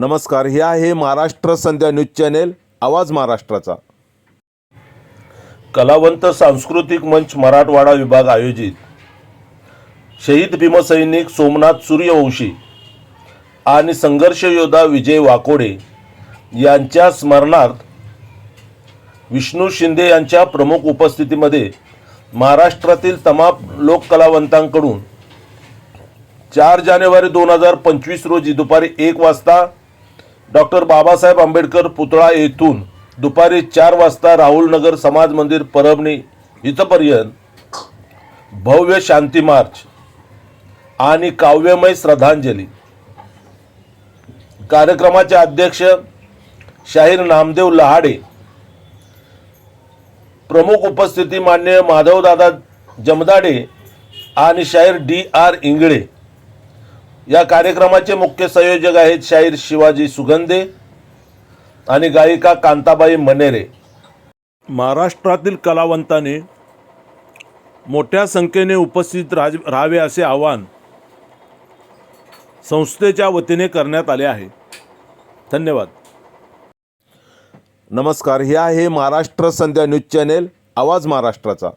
नमस्कार हे आहे महाराष्ट्र संध्या न्यूज चॅनेल आवाज महाराष्ट्राचा. कलावंत सांस्कृतिक मंच मराठवाडा विभाग आयोजित. शहीद भीमसैनिक सोमनाथ सूर्यवंशी आणि संघर्ष योद्धा विजय वाकोडे यांच्या स्मरणार्थ विष्णू शिंदे यांच्या प्रमुख उपस्थितीमध्ये महाराष्ट्रातील तमाम लोककलावंतांकडून चार जानेवारी दोन हजार पंचवीस रोजी दुपारी एक वाजता डॉक्टर बाबासाहेब आंबेडकर पुतळा येथून दुपारी चार वाजता राहुल नगर समाज मंदिर परभणी इथपर्यंत भव्य शांती मार्च आणि काव्यमय श्रद्धांजली. कार्यक्रमाचे अध्यक्ष शाहीर नामदेव लहाडे प्रमुख उपस्थिती मान्य माधवदादा जमदाडे आणि शाहीर डी आर इंगळे. या कार्यक्रमाचे मुख्य संयोजक आहेत शाहीर शिवाजी सुगंधे आणि गायिका कांताबाई मनेरे. महाराष्ट्रातील कलावंतांनी मोठ्या संख्येने उपस्थित राज राहावे असे आवाहन संस्थेच्या वतीने करण्यात आले आहे. धन्यवाद. नमस्कार हे आहे महाराष्ट्र संध्या न्यूज चॅनेल आवाज महाराष्ट्राचा.